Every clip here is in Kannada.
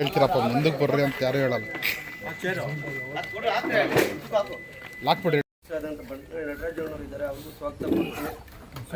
ಹೇಳ್ತೀರಪ್ಪ, ಮುಂದಕ್ಕೆ ಬರ್ರಿ ಅಂತ ಯಾರು ಹೇಳಲ್ಲ. ಇದ್ದಾರೆ ಅವ್ರಿಗೂ ಸ್ವಾಗತ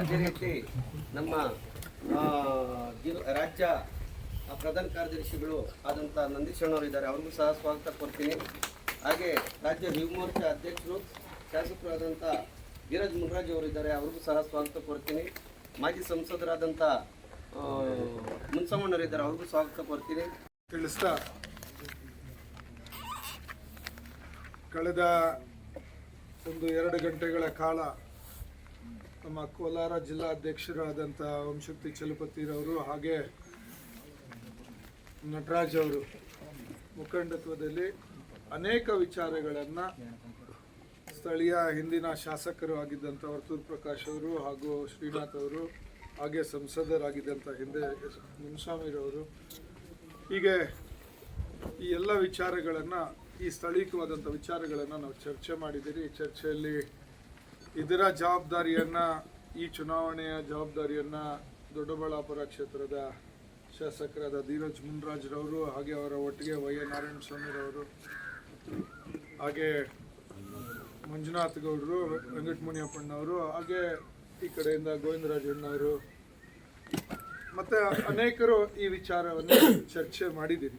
ಅದೇ ರೀತಿ ನಮ್ಮ ರಾಜ್ಯ ಪ್ರಧಾನ ಕಾರ್ಯದರ್ಶಿಗಳು ಆದಂಥ ನಂದೀಶಣ್ಣವರು ಇದ್ದಾರೆ. ಅವ್ರಿಗೂ ಸಹ ಸ್ವಾಗತ ಕೊಡ್ತೀನಿ. ಹಾಗೆ ರಾಜ್ಯ ಯುವ ಮೋರ್ಚಾ ಅಧ್ಯಕ್ಷರು ಶಾಸಕರಾದಂಥ ವೀರಜ್ ಮುನ್ರಾಜ್ ಅವರು ಇದ್ದಾರೆ. ಅವ್ರಿಗೂ ಸಹ ಸ್ವಾಗತ ಕೊಡ್ತೀನಿ. ಮಾಜಿ ಸಂಸದರಾದಂಥ ಇದ್ದಾರೆ. ಅವ್ರಿಗೂ ಸ್ವಾಗತ ಕೊಡ್ತೀನಿ. ತಿಳಿಸ್ತಾ ಕಳೆದ ಒಂದು ಎರಡು ಗಂಟೆಗಳ ಕಾಲ ನಮ್ಮ ಕೋಲಾರ ಜಿಲ್ಲಾಧ್ಯಕ್ಷರಾದಂಥ ವಂಶಕ್ತಿ ಚಲಪತಿರವರು ಹಾಗೆ ನಟರಾಜ್ ಅವರು ಮುಖಂಡತ್ವದಲ್ಲಿ ಅನೇಕ ವಿಚಾರಗಳನ್ನು ಸ್ಥಳೀಯ ಹಿಂದಿನ ಶಾಸಕರು ಆಗಿದ್ದಂಥ ವರ್ತೂರ್ ಪ್ರಕಾಶ್ ಅವರು ಹಾಗೂ ಶ್ರೀನಾಥ್ ಅವರು, ಹಾಗೆ ಸಂಸದರಾಗಿದ್ದಂಥ ಹಿಂದೆ ಮುನ್ಸ್ವಾಮಿರವರು ಹೀಗೆ ಈ ಎಲ್ಲ ವಿಚಾರಗಳನ್ನು, ಈ ಸ್ಥಳೀಯವಾದಂಥ ವಿಚಾರಗಳನ್ನು ನಾವು ಚರ್ಚೆ ಮಾಡಿದ್ದೀರಿ. ಚರ್ಚೆಯಲ್ಲಿ ಇದರ ಜವಾಬ್ದಾರಿಯನ್ನು, ಈ ಚುನಾವಣೆಯ ಜವಾಬ್ದಾರಿಯನ್ನು ದೊಡ್ಡಬಳ್ಳಾಪುರ ಕ್ಷೇತ್ರದ ಶಾಸಕರಾದ ಧೀರಜ್ ಮುನ್ರಾಜ್ರವರು, ಹಾಗೆ ಅವರ ಒಟ್ಟಿಗೆ ವೈ ಎ ನಾರಾಯಣ ಸ್ವಾಮಿರವರು ಹಾಗೆ ಮಂಜುನಾಥ್ ಗೌಡರು ವೆಂಕಟಮುನಿಯಪ್ಪಣ್ಣವರು ಹಾಗೆ ಈ ಕಡೆಯಿಂದ ಗೋವಿಂದರಾಜಣ್ಣವರು ಮತ್ತೆ ಅನೇಕರು ಈ ವಿಚಾರವನ್ನು ಚರ್ಚೆ ಮಾಡಿದ್ದೀರಿ.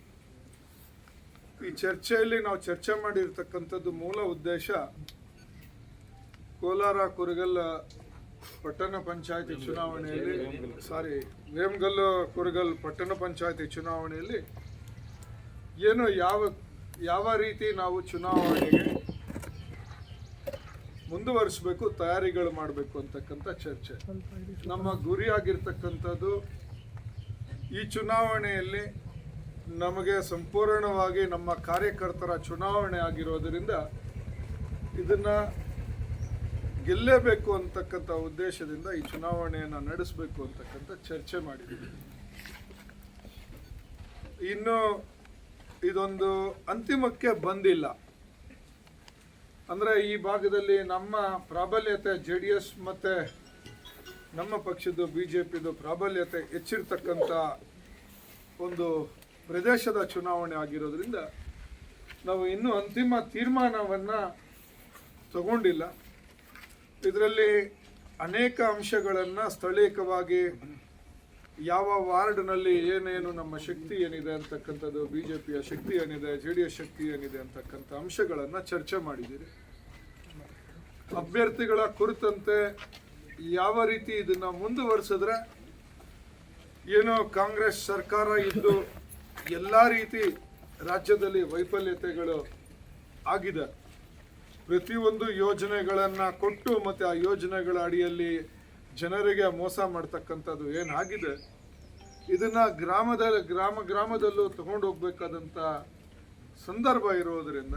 ಈ ಚರ್ಚೆಯಲ್ಲಿ ನಾವು ಚರ್ಚೆ ಮಾಡಿರ್ತಕ್ಕಂಥದ್ದು ಮೂಲ ಉದ್ದೇಶ ಕೋಲಾರ ಕುರುಗಲ್ ಪಟ್ಟಣ ಪಂಚಾಯತಿ ಚುನಾವಣೆಯಲ್ಲಿ, ಸಾರಿ, ವೇಮಗಲ್ಲು ಕುರುಗಲ್ ಪಟ್ಟಣ ಪಂಚಾಯತಿ ಚುನಾವಣೆಯಲ್ಲಿ ಏನು ಯಾವ ಯಾವ ರೀತಿ ನಾವು ಚುನಾವಣೆಗೆ ಮುಂದುವರಿಸಬೇಕು, ತಯಾರಿಗಳು ಮಾಡಬೇಕು ಅಂತಕ್ಕಂಥ ಚರ್ಚೆ. ನಮ್ಮ ಗುರಿ ಆಗಿರ್ತಕ್ಕಂಥದ್ದು ಈ ಚುನಾವಣೆಯಲ್ಲಿ ನಮಗೆ ಸಂಪೂರ್ಣವಾಗಿ ನಮ್ಮ ಕಾರ್ಯಕರ್ತರ ಚುನಾವಣೆ ಆಗಿರೋದರಿಂದ ಇದನ್ನ ಗೆಲ್ಲಬೇಕು ಅಂತಕ್ಕಂಥ ಉದ್ದೇಶದಿಂದ ಈ ಚುನಾವಣೆಯನ್ನು ನಡೆಸಬೇಕು ಅಂತಕ್ಕಂಥ ಚರ್ಚೆ ಮಾಡಿದ್ದೀವಿ. ಇನ್ನು ಇದೊಂದು ಅಂತಿಮಕ್ಕೆ ಬಂದಿಲ್ಲ. ಅಂದರೆ ಈ ಭಾಗದಲ್ಲಿ ನಮ್ಮ ಪ್ರಾಬಲ್ಯತೆ ಜೆ ಡಿ ಎಸ್ ಮತ್ತೆ ನಮ್ಮ ಪಕ್ಷದ್ದು ಬಿ ಜೆ ಪಿದು ಪ್ರಾಬಲ್ಯತೆ ಹೆಚ್ಚಿರ್ತಕ್ಕಂಥ ಒಂದು ಪ್ರದೇಶದ ಚುನಾವಣೆ ಆಗಿರೋದ್ರಿಂದ ನಾವು ಇನ್ನೂ ಅಂತಿಮ ತೀರ್ಮಾನವನ್ನು ತಗೊಂಡಿಲ್ಲ. ಇದರಲ್ಲಿ ಅನೇಕ ಅಂಶಗಳನ್ನು ಸ್ಥಳೀಯವಾಗಿ ಯಾವ ವಾರ್ಡ್ನಲ್ಲಿ ಏನೇನು ನಮ್ಮ ಶಕ್ತಿ ಏನಿದೆ ಅಂತಕ್ಕಂಥದ್ದು ಬಿ ಜೆ ಪಿಯ ಶಕ್ತಿ ಏನಿದೆ ಜೆ ಡಿ ಎಸ್ ಶಕ್ತಿ ಏನಿದೆ ಅಂತಕ್ಕಂಥ ಅಂಶಗಳನ್ನು ಚರ್ಚೆ ಮಾಡಿದ್ದೀರಿ. ಅಭ್ಯರ್ಥಿಗಳ ಕುರಿತಂತೆ ಯಾವ ರೀತಿ ಇದನ್ನ ಮುಂದುವರಿಸಿದ್ರೆ ಏನು ಕಾಂಗ್ರೆಸ್ ಸರ್ಕಾರ ಇದ್ದು ಎಲ್ಲ ರೀತಿ ರಾಜ್ಯದಲ್ಲಿ ವೈಫಲ್ಯತೆಗಳು ಆಗಿದೆ. ಪ್ರತಿಯೊಂದು ಯೋಜನೆಗಳನ್ನು ಕೊಟ್ಟು ಮತ್ತು ಆ ಯೋಜನೆಗಳ ಅಡಿಯಲ್ಲಿ ಜನರಿಗೆ ಮೋಸ ಮಾಡ್ತಕ್ಕಂಥದ್ದು ಏನಾಗಿದೆ? ಇದನ್ನ ಗ್ರಾಮದ ಗ್ರಾಮ ಗ್ರಾಮದಲ್ಲೂ ತಗೊಂಡು ಹೋಗ್ಬೇಕಾದಂಥ ಸಂದರ್ಭ ಇರೋದರಿಂದ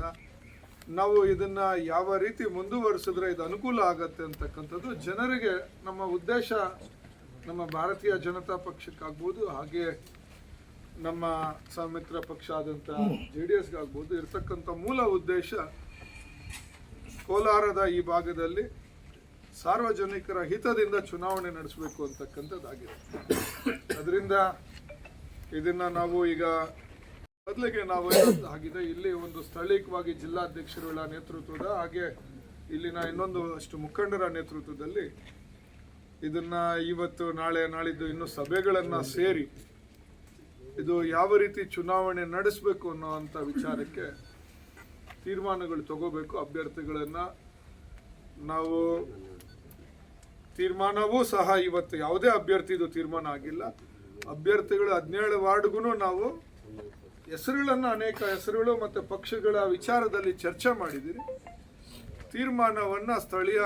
ನಾವು ಇದನ್ನ ಯಾವ ರೀತಿ ಮುಂದುವರಿಸಿದ್ರೆ ಇದು ಅನುಕೂಲ ಆಗತ್ತೆ ಅಂತಕ್ಕಂಥದ್ದು ಜನರಿಗೆ ನಮ್ಮ ಉದ್ದೇಶ ನಮ್ಮ ಭಾರತೀಯ ಜನತಾ ಪಕ್ಷಕ್ಕಾಗ್ಬೋದು, ಹಾಗೆ ನಮ್ಮ ಸಮಿತ್ರ ಪಕ್ಷ ಆದಂಥ ಜೆ ಡಿ ಎಸ್ಗಾಗ್ಬೋದು ಇರ್ತಕ್ಕಂಥ ಮೂಲ ಉದ್ದೇಶ ಕೋಲಾರದ ಈ ಭಾಗದಲ್ಲಿ ಸಾರ್ವಜನಿಕರ ಹಿತದಿಂದ ಚುನಾವಣೆ ನಡೆಸಬೇಕು ಅಂತಕ್ಕಂಥದ್ದಾಗಿದೆ. ಅದರಿಂದ ಇದನ್ನ ನಾವು ಈಗ ಮೊದಲಿಗೆ ನಾವು ಆಗಿದೆ ಇಲ್ಲಿ ಒಂದು ಸ್ಥಳೀಯವಾಗಿ ಜಿಲ್ಲಾಧ್ಯಕ್ಷರುಗಳ ನೇತೃತ್ವದ ಹಾಗೆ ಇಲ್ಲಿನ ಇನ್ನೊಂದು ಅಷ್ಟು ಮುಖಂಡರ ನೇತೃತ್ವದಲ್ಲಿ ಇದನ್ನ ಇವತ್ತು ನಾಳೆ ನಾಳಿದ್ದು ಇನ್ನು ಸಭೆಗಳನ್ನ ಸೇರಿ ಇದು ಯಾವ ರೀತಿ ಚುನಾವಣೆ ನಡೆಸಬೇಕು ಅನ್ನೋವಂಥ ವಿಚಾರಕ್ಕೆ ತೀರ್ಮಾನಗಳು ತಗೋಬೇಕು. ಅಭ್ಯರ್ಥಿಗಳನ್ನ ನಾವು ತೀರ್ಮಾನವೂ ಸಹ ಇವತ್ತು ಯಾವುದೇ ಅಭ್ಯರ್ಥಿದು ತೀರ್ಮಾನ ಆಗಿಲ್ಲ. ಅಭ್ಯರ್ಥಿಗಳು ಹದಿನೇಳು ವಾರ್ಡ್ಗೂ ನಾವು ಹೆಸರುಗಳನ್ನು ಅನೇಕ ಹೆಸರುಗಳು ಮತ್ತು ಪಕ್ಷಗಳ ವಿಚಾರದಲ್ಲಿ ಚರ್ಚೆ ಮಾಡಿದ್ದೀರಿ. ತೀರ್ಮಾನವನ್ನು ಸ್ಥಳೀಯ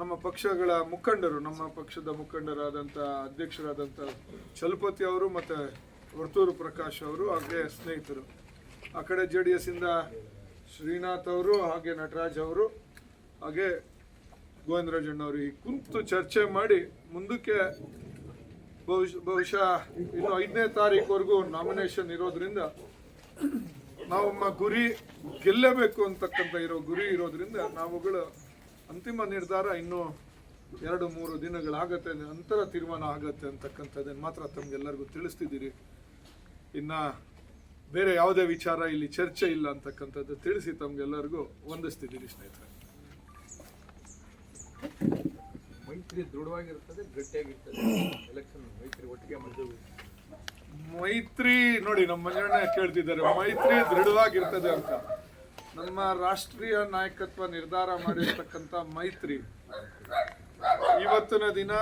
ನಮ್ಮ ಪಕ್ಷಗಳ ಮುಖಂಡರು, ನಮ್ಮ ಪಕ್ಷದ ಮುಖಂಡರಾದಂಥ ಅಧ್ಯಕ್ಷರಾದಂಥ ಚಲಪತಿ ಅವರು ಮತ್ತು ವರ್ತೂರು ಪ್ರಕಾಶ್ ಅವರು, ಹಾಗೆ ಸ್ನೇಹಿತರು. ಆ ಕಡೆ ಜೆ ಡಿ ಎಸ್ಸಿಂದ ಶ್ರೀನಾಥ್ ಅವರು, ಹಾಗೆ ನಟರಾಜ್ ಅವರು, ಹಾಗೆ ಗೋವಿಂದರಾಜಣ್ಣವರು ಈ ಕುಂತು ಚರ್ಚೆ ಮಾಡಿ ಮುಂದಕ್ಕೆ ಬಹುಶಃ ಬಹುಶಃ ಇನ್ನು ಐದನೇ ತಾರೀಕುವರೆಗೂ ನಾಮಿನೇಷನ್ ಇರೋದ್ರಿಂದ ನಮ್ಮ ಗುರಿ ಗೆಲ್ಲಬೇಕು ಅಂತಕ್ಕಂಥ ಇರೋ ಗುರಿ ಇರೋದ್ರಿಂದ ನಾವುಗಳು ಅಂತಿಮ ನಿರ್ಧಾರ ಇನ್ನು ಎರಡು, ಮೂರು ದಿನಗಳಾಗತ್ತೆ, ನಂತರ ತೀರ್ಮಾನ ಆಗತ್ತೆ ಅಂತಕ್ಕಂಥದ್ದನ್ನು ಮಾತ್ರ ತಮ್ಗೆಲ್ಲರಿಗೂ ತಿಳಿಸ್ತಿದ್ದೀರಿ. ಇನ್ನು ಬೇರೆ ಯಾವುದೇ ವಿಚಾರ ಇಲ್ಲಿ ಚರ್ಚೆ ಇಲ್ಲ ಅಂತಕ್ಕಂಥದ್ದು ತಿಳಿಸಿ ತಮ್ಗೆಲ್ಲರಿಗೂ ಹೊಂದಿಸ್ತಿದ್ದೀರಿ ಸ್ನೇಹಿತರೆ. ಮೈತ್ರಿ ದೃಢವಾಗಿರ್ತದೆ, ಗಟ್ಟಿಯಾಗಿರ್ತದೆ. ಎಲೆಕ್ಷನ್ ಮೈತ್ರಿ ಒಟ್ಟಿಗೆ ಮೈತ್ರಿ ನೋಡಿ, ನಮ್ಮ ಮಂಜಣ್ಣ ಕೇಳ್ತಿದ್ದಾರೆ, ಮೈತ್ರಿ ದೃಢವಾಗಿರ್ತದೆ ಅಂತ. ನಮ್ಮ ರಾಷ್ಟ್ರೀಯ ನಾಯಕತ್ವ ನಿರ್ಧಾರ ಮಾಡಿರ್ತಕ್ಕಂಥ ಮೈತ್ರಿ ಇವತ್ತಿನ ದಿನ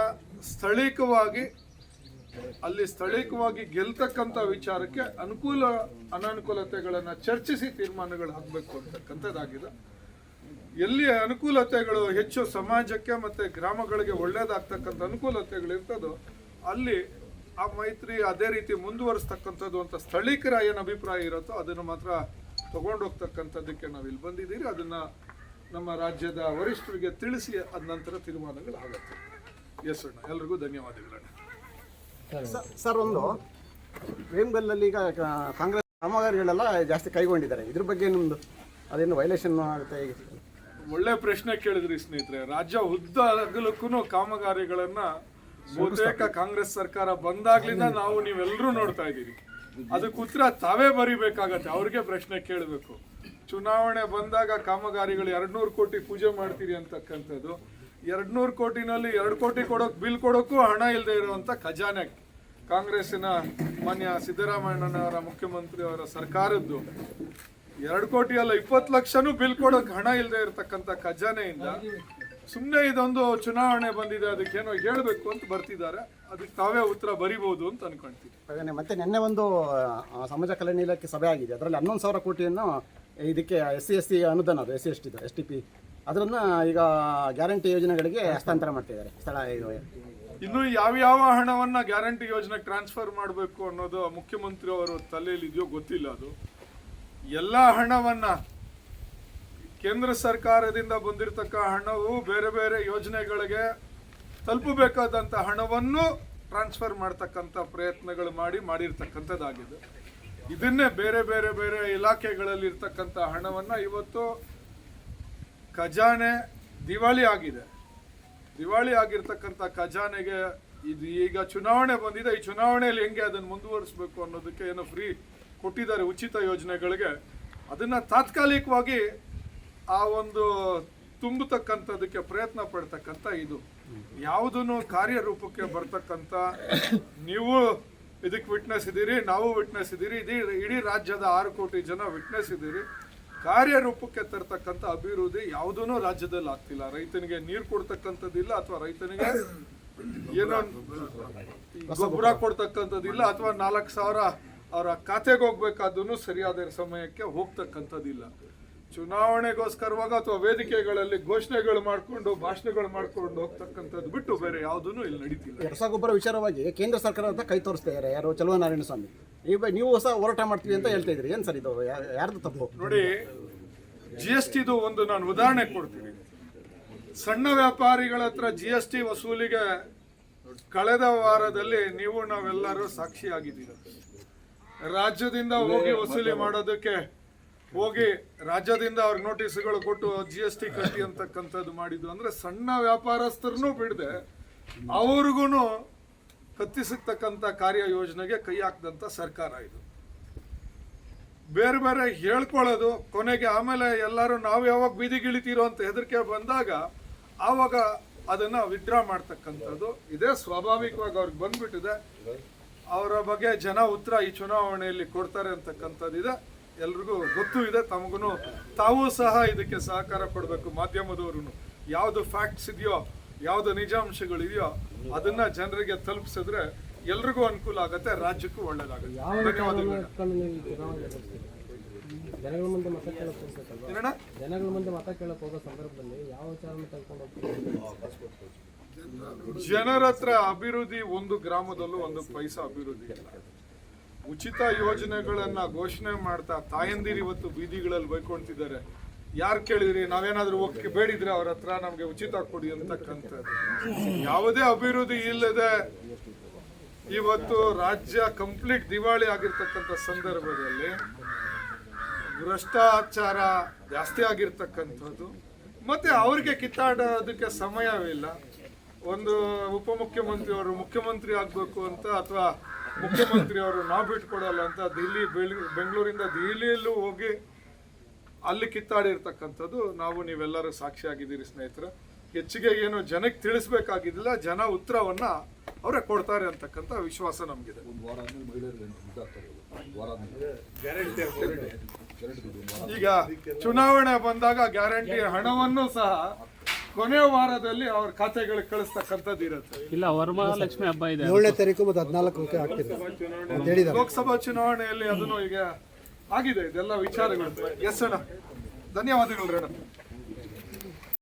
ಸ್ಥಳೀಕವಾಗಿ, ಅಲ್ಲಿ ಸ್ಥಳೀಕವಾಗಿ ಗೆಲ್ತಕ್ಕಂಥ ವಿಚಾರಕ್ಕೆ ಅನುಕೂಲ ಅನಾನುಕೂಲತೆಗಳನ್ನು ಚರ್ಚಿಸಿ ತೀರ್ಮಾನಗಳು ಆಗಬೇಕು ಅಂತಕ್ಕಂಥದ್ದಾಗಿದೆ. ಎಲ್ಲಿ ಅನುಕೂಲತೆಗಳು ಹೆಚ್ಚು ಸಮಾಜಕ್ಕೆ ಮತ್ತೆ ಗ್ರಾಮಗಳಿಗೆ ಒಳ್ಳೇದಾಗ್ತಕ್ಕಂಥ ಅನುಕೂಲತೆಗಳು ಇರ್ತದೋ ಅಲ್ಲಿ ಆ ಮೈತ್ರಿ ಅದೇ ರೀತಿ ಮುಂದುವರಿಸ್ತಕ್ಕಂಥದ್ದು ಅಂತ ಸ್ಥಳೀಕರ ಏನು ಅಭಿಪ್ರಾಯ ಇರುತ್ತೋ ಅದನ್ನು ಮಾತ್ರ ತಗೊಂಡೋಗ್ತಕ್ಕಂಥದ್ದಕ್ಕೆ ನಾವು ಇಲ್ಲಿ ಬಂದಿದ್ದೀರಿ. ಅದನ್ನ ನಮ್ಮ ರಾಜ್ಯದ ವರಿಷ್ಠರಿಗೆ ತಿಳಿಸಿ ಅದ ನಂತರ ತೀರ್ಮಾನಗಳು ಆಗುತ್ತೆ. ಎಸ್ ಅಣ್ಣ. ಎಲ್ರಿಗೂ ಧನ್ಯವಾದಗಳಣ್ಣ. ಸರ್. ಒಂದು ವೇಮ್ಗಲ್ಲಲ್ಲಿ ಈಗ ಕ- ಕಾಂಗ್ರೆಸ್ ಕಾಮಗಾರಿಗಳೆಲ್ಲ ಜಾಸ್ತಿ ಕೈಗೊಂಡಿದ್ದಾರೆ. ಇದ್ರ ಬಗ್ಗೆ ನಿಮ್ದು ಅದೇನು ವೈಲೇಷನ್ ಆಗುತ್ತೆ ಈಗ ಒಳ್ಳೆ ಪ್ರಶ್ನೆ ಕೇಳಿದ್ರಿ ಸ್ನೇಹಿತರೆ. ರಾಜ್ಯ ಉದ್ದ ಅಗಲಕ್ಕೂ ಕಾಮಗಾರಿಗಳನ್ನ ಬಹುತೇಕ ಕಾಂಗ್ರೆಸ್ ಸರ್ಕಾರ ಬಂದಾಗ್ಲಿಂದ ನಾವು ನೀವೆಲ್ಲರೂ ನೋಡ್ತಾ ಇದ್ದೀರಿ. ಅದಕ್ಕೆ ಉತ್ತರ ತಾವೇ ಬರಿಬೇಕಾಗತ್ತೆ. ಅವ್ರಿಗೆ ಪ್ರಶ್ನೆ ಕೇಳಬೇಕು. ಚುನಾವಣೆ ಬಂದಾಗ ಕಾಮಗಾರಿಗಳು ಎರಡ್ನೂರು ಕೋಟಿ ಪೂಜೆ ಮಾಡ್ತೀರಿ ಅಂತಕ್ಕಂಥದ್ದು. ಎರಡ್ನೂರು ಕೋಟಿನಲ್ಲಿ ಎರಡು ಕೋಟಿ ಕೊಡೋಕೆ ಬಿಲ್ ಕೊಡೋಕ್ಕೂ ಹಣ ಇಲ್ಲದೆ ಇರುವಂತ ಖಜಾನೆ. ಕಾಂಗ್ರೆಸ್ಸಿನ ಮಾನ್ಯ ಸಿದ್ದರಾಮಯ್ಯನವರ ಮುಖ್ಯಮಂತ್ರಿ ಅವರ ಸರ್ಕಾರದ್ದು. ಎರಡು ಕೋಟಿ ಅಲ್ಲ ಇಪ್ಪತ್ತು ಲಕ್ಷನೂ ಬಿಲ್ ಕೊಡೋಕೆ ಹಣ ಇಲ್ಲದೆ ಇರತಕ್ಕಂಥ ಖಜಾನೆಯಿಂದ ಸುಮ್ಮನೆ ಇದೊಂದು ಚುನಾವಣೆ ಬಂದಿದೆ ಅದಕ್ಕೇನೋ ಹೇಳಬೇಕು ಅಂತ ಬರ್ತಿದ್ದಾರೆ. ಅದಕ್ಕೆ ತಾವೇ ಉತ್ತರ ಬರಿಬಹುದು ಅಂತ ಅನ್ಕೊಂತೀವಿ ಮತ್ತೆ ನಿನ್ನೆ ಒಂದು ಸಮಾಜ ಕಲ್ಯಾಣ ಇಲಾಖೆ ಸಭೆ ಆಗಿದೆ. ಅದರಲ್ಲಿ ಹನ್ನೊಂದು ಸಾವಿರ ಕೋಟಿಯನ್ನು ಇದಕ್ಕೆ ಎಸ್ ಸಿ ಎಸ್ ಸಿ ಅನುದಾನ ಅದು S C S T S T P ಅದನ್ನ ಈಗ ಗ್ಯಾರಂಟಿ ಯೋಜನೆಗಳಿಗೆ ಹಸ್ತಾಂತರ ಮಾಡ್ತಿದ್ದಾರೆ ಸ್ಥಳ ಇನ್ನು ಯಾವ್ಯಾವ ಹಣವನ್ನ ಗ್ಯಾರಂಟಿ ಯೋಜನೆಗೆ ಟ್ರಾನ್ಸ್ಫರ್ ಮಾಡಬೇಕು ಅನ್ನೋದು ಮುಖ್ಯಮಂತ್ರಿ ಅವರು ತಲೆಯಲ್ಲಿ ಇದೆಯೋ ಗೊತ್ತಿಲ್ಲ ಅದು. ಎಲ್ಲ ಹಣವನ್ನ ಕೇಂದ್ರ ಸರ್ಕಾರದಿಂದ ಬಂದಿರತಕ್ಕ ಹಣವು ಬೇರೆ ಬೇರೆ ಯೋಜನೆಗಳಿಗೆ ತಲುಪಬೇಕಾದಂಥ ಹಣವನ್ನು ಟ್ರಾನ್ಸ್ಫರ್ ಮಾಡ್ತಕ್ಕಂಥ ಪ್ರಯತ್ನಗಳು ಮಾಡಿ ಮಾಡಿರ್ತಕ್ಕಂಥದ್ದಾಗಿದೆ. ಇದನ್ನೇ ಬೇರೆ ಬೇರೆ ಬೇರೆ ಇಲಾಖೆಗಳಲ್ಲಿ ಇರ್ತಕ್ಕಂಥ ಹಣವನ್ನು ಇವತ್ತು ಖಜಾನೆ ದಿವಾಳಿ ಆಗಿದೆ. ದಿವಾಳಿ ಆಗಿರ್ತಕ್ಕಂಥ ಖಜಾನೆಗೆ ಇದು ಈಗ ಚುನಾವಣೆ ಬಂದಿದೆ. ಈ ಚುನಾವಣೆಯಲ್ಲಿ ಹೆಂಗೆ ಅದನ್ನು ಮುಂದುವರಿಸಬೇಕು ಅನ್ನೋದಕ್ಕೆ ಏನೋ ಫ್ರೀ ಕೊಟ್ಟಿದ್ದಾರೆ ಉಚಿತ ಯೋಜನೆಗಳಿಗೆ ಅದನ್ನು ತಾತ್ಕಾಲಿಕವಾಗಿ ಆ ಒಂದು ತುಂಬತಕ್ಕಂಥದಕ್ಕೆ ಪ್ರಯತ್ನ ಪಡ್ತಕ್ಕಂಥ ಇದು. ಯಾವುದನ್ನು ಕಾರ್ಯರೂಪಕ್ಕೆ ಬರ್ತಕ್ಕಂಥ ನೀವು ಇದಕ್ಕೆ ವಿಟ್ನೆಸ್ ಇದ್ದೀರಿ ನಾವು ವಿಟ್ನೆಸ್ ಇದ್ದೀರಿ ಇಡೀ ಇಡೀ ರಾಜ್ಯದ ಆರು ಕೋಟಿ ಜನ ವಿಟ್ನೆಸ್ ಇದ್ದೀರಿ. ಕಾರ್ಯರೂಪಕ್ಕೆ ತರ್ತಕ್ಕಂಥ ಅಭಿವೃದ್ಧಿ ಯಾವುದೂ ರಾಜ್ಯದಲ್ಲಿ ಆಗ್ತಿಲ್ಲ. ರೈತನಿಗೆ ನೀರು ಕೊಡ್ತಕ್ಕಂಥದ್ದಿಲ್ಲ ಅಥವಾ ರೈತನಿಗೆ ಏನೋ ಗೊಬ್ಬರ ಕೊಡ್ತಕ್ಕಂಥದ್ದಿಲ್ಲ ಅಥವಾ ನಾಲ್ಕು ಸಾವಿರ ಅವರ ಖಾತೆಗೆ ಹೋಗ್ಬೇಕಾದೂ ಸರಿಯಾದ ಸಮಯಕ್ಕೆ ಹೋಗ್ತಕ್ಕಂಥದ್ದಿಲ್ಲ. ಚುನಾವಣೆಗೋಸ್ಕರವಾಗ ಅಥವಾ ವೇದಿಕೆಗಳಲ್ಲಿ ಘೋಷಣೆಗಳು ಮಾಡಿಕೊಂಡು ಭಾಷಣಗಳು ಮಾಡ್ಕೊಂಡು ಹೋಗ್ತಕ್ಕಂಥದ್ದು ಬಿಟ್ಟು ಬೇರೆ ಯಾವುದೂ ಇಲ್ಲಿ ನಡೀತಿಲ್ಲ. ರಸಗೊಬ್ಬರ ವಿಚಾರವಾಗಿ ಕೇಂದ್ರ ಸರ್ಕಾರ ಅಂತ ಕೈ ತೋರಿಸ್ತಾ ಇದ್ದಾರೆ ಯಾರು? ಚಲುವನಾರಾಯಣ ಸ್ವಾಮಿ. ಈಗ ನೀವು ಹೊಸ ಹೋರಾಟ ಮಾಡ್ತೀವಿ ಅಂತ ಹೇಳ್ತಾ ಇದ್ರಿ ಏನು ಸರ್ ಇದು? ಯಾರ್ದು ತಪ್ಪು? ನೋಡಿ ಜಿ ಎಸ್ ಟಿದು ಒಂದು ನಾನು ಉದಾಹರಣೆ ಕೊಡ್ತೀನಿ. ಸಣ್ಣ ವ್ಯಾಪಾರಿಗಳ ಹತ್ರ ಜಿ ಎಸ್ ಟಿ ವಸೂಲಿಗೆ ಕಳೆದ ವಾರದಲ್ಲಿ ನೀವು ನಾವೆಲ್ಲರೂ ಸಾಕ್ಷಿಯಾಗಿದ್ದೀರ? ರಾಜ್ಯದಿಂದ ಹೋಗಿ ವಸೂಲಿ ಮಾಡೋದಕ್ಕೆ ಹೋಗಿ ರಾಜ್ಯದಿಂದ ಅವ್ರಿಗೆ ನೋಟಿಸ್ಗಳು ಕೊಟ್ಟು ಜಿ ಎಸ್ ಟಿ ಕಟ್ಟಿ ಅಂತಕ್ಕಂಥದ್ದು ಮಾಡಿದ್ದು. ಅಂದ್ರೆ ಸಣ್ಣ ವ್ಯಾಪಾರಸ್ಥರನ್ನು ಬಿಡದೆ ಅವ್ರಿಗೂ ಕತ್ತಿಸತಕ್ಕಂಥ ಕಾರ್ಯ ಯೋಜನೆಗೆ ಕೈ ಹಾಕಿದಂಥ ಸರ್ಕಾರ ಇದು. ಬೇರೆ ಬೇರೆ ಹೇಳ್ಕೊಳ್ಳೋದು ಕೊನೆಗೆ ಆಮೇಲೆ ಎಲ್ಲರೂ ನಾವು ಯಾವಾಗ ಬೀದಿಗಿಳಿತೀರೋ ಅಂತ ಹೆದರಿಕೆ ಬಂದಾಗ ಆವಾಗ ಅದನ್ನ ವಿಡ್ರಾ ಮಾಡ್ತಕ್ಕಂಥದ್ದು. ಇದೇ ಸ್ವಾಭಾವಿಕವಾಗಿ ಅವ್ರಿಗೆ ಬಂದ್ಬಿಟ್ಟಿದೆ. ಅವರ ಬಗ್ಗೆ ಜನ ಉತ್ತರ ಈ ಚುನಾವಣೆಯಲ್ಲಿ ಕೊಡ್ತಾರೆ ಅಂತಕ್ಕಂಥದ್ದಿದೆ ಎಲ್ರಿಗೂ ಗೊತ್ತು ಇದೆ. ತಮಗೂ ತಾವೂ ಸಹ ಇದಕ್ಕೆ ಸಹಕಾರ ಕೊಡಬೇಕು ಮಾಧ್ಯಮದವರು ಯಾವುದು ಫ್ಯಾಕ್ಟ್ಸ್ ಇದೆಯೋ ಯಾವುದು ನಿಜಾಂಶಗಳು ಇದೆಯೋ ಅದನ್ನ ಜನರಿಗೆ ತಲುಪಿಸಿದ್ರೆ ಎಲ್ರಿಗೂ ಅನುಕೂಲ ಆಗುತ್ತೆ ರಾಜ್ಯಕ್ಕೂ ಒಳ್ಳೇದಾಗುತ್ತೆ. ಧನ್ಯವಾದಗಳು ಜನಗಳ ಮುಂದೆ ಮತ ಕೇಳಕ್ ಹೋಗ್ಬೇಕಲ್ವಾ ಜನಗಳ ಮುಂದೆ ಮತ ಕೇಳಕ್ ಹೋಗೋ ಸಂದರ್ಭದಲ್ಲಿ ಯಾವ ಹೋಗ್ತೀವಿ ಜನರ ಹತ್ರ ಅಭಿವೃದ್ಧಿ ಒಂದು ಗ್ರಾಮದಲ್ಲೂ ಒಂದು ಪೈಸಾ ಅಭಿವೃದ್ಧಿ ಇಲ್ಲ ಉಚಿತ ಯೋಜನೆಗಳನ್ನ ಘೋಷಣೆ ಮಾಡ್ತಾ ತಾಯಂದಿರು ಇವತ್ತು ಬೀದಿಗಳಲ್ಲಿ ಬೈಕೊಳ್ತಿದ್ದಾರೆ. ಯಾರು ಕೇಳಿದ್ರಿ? ನಾವೇನಾದ್ರೂ ಒಕ್ಕೆ ಬೇಡಿದ್ರೆ ಅವ್ರ ಹತ್ರ ನಮ್ಗೆ ಉಚಿತ ಕೊಡಿ ಅಂತಕ್ಕಂಥದ್ದು. ಯಾವುದೇ ಅಭಿವೃದ್ಧಿ ಇಲ್ಲದೆ ಇವತ್ತು ರಾಜ್ಯ ಕಂಪ್ಲೀಟ್ ದಿವಾಳಿ ಆಗಿರ್ತಕ್ಕಂಥ ಸಂದರ್ಭದಲ್ಲಿ ಭ್ರಷ್ಟಾಚಾರ ಜಾಸ್ತಿ ಆಗಿರ್ತಕ್ಕಂಥದ್ದು. ಮತ್ತೆ ಅವ್ರಿಗೆ ಕಿತ್ತಾಡೋದಕ್ಕೆ ಸಮಯವಿಲ್ಲ ಒಂದು ಉಪಮುಖ್ಯಮಂತ್ರಿ ಅವರು ಮುಖ್ಯಮಂತ್ರಿ ಆಗಬೇಕು ಅಂತ ಅಥವಾ ಮುಖ್ಯಮಂತ್ರಿಯವರು ನಾವು ಬಿಟ್ಕೊಡಲ್ಲ ಅಂತ ದಿಲ್ಲಿ ಬೆಳ್- ಬೆಂಗಳೂರಿಂದ ದಿಲ್ಲಿಯಲ್ಲೂ ಹೋಗಿ ಅಲ್ಲಿ ಕಿತ್ತಾಡಿರ್ತಕ್ಕಂಥದ್ದು ನಾವು ನೀವೆಲ್ಲರೂ ಸಾಕ್ಷಿಯಾಗಿದ್ದೀರಿ ಸ್ನೇಹಿತರೆ. ಹೆಚ್ಚಿಗೆ ಏನು ಜನಕ್ಕೆ ತಿಳಿಸ್ಬೇಕಾಗಿದ್ದಿಲ್ಲ ಜನ ಉತ್ತರವನ್ನ ಅವರೇ ಕೊಡ್ತಾರೆ ಅಂತಕ್ಕಂಥ ವಿಶ್ವಾಸ ನಮಗಿದೆ. ಈಗ ಚುನಾವಣೆ ಬಂದಾಗ ಗ್ಯಾರಂಟಿ ಹಣವನ್ನು ಸಹ ಕೊನೆಯ ವಾರದಲ್ಲಿ ಅವ್ರ ಖಾತೆಗಳಿಗೆ ಕಳಿಸ್ತಕ್ಕಂಥದ್ದು ಇರುತ್ತೆ. ಇಲ್ಲ ವರಮಹಾಲಕ್ಷ್ಮಿ ಹಬ್ಬ ಇದೆ. ಏಳನೇ ತಾರೀಕು ಮತ್ತು ಹದಿನಾಲ್ಕಕ್ಕೆ ಆಗ್ತಿದೆ ಲೋಕಸಭಾ ಚುನಾವಣೆಯಲ್ಲಿ ಅದನ್ನು ಈಗ ಆಗಿದೆ ಇದೆಲ್ಲ ವಿಚಾರಗಳು. ಎಸ್ ಅಣ್ಣ ಧನ್ಯವಾದಗಳು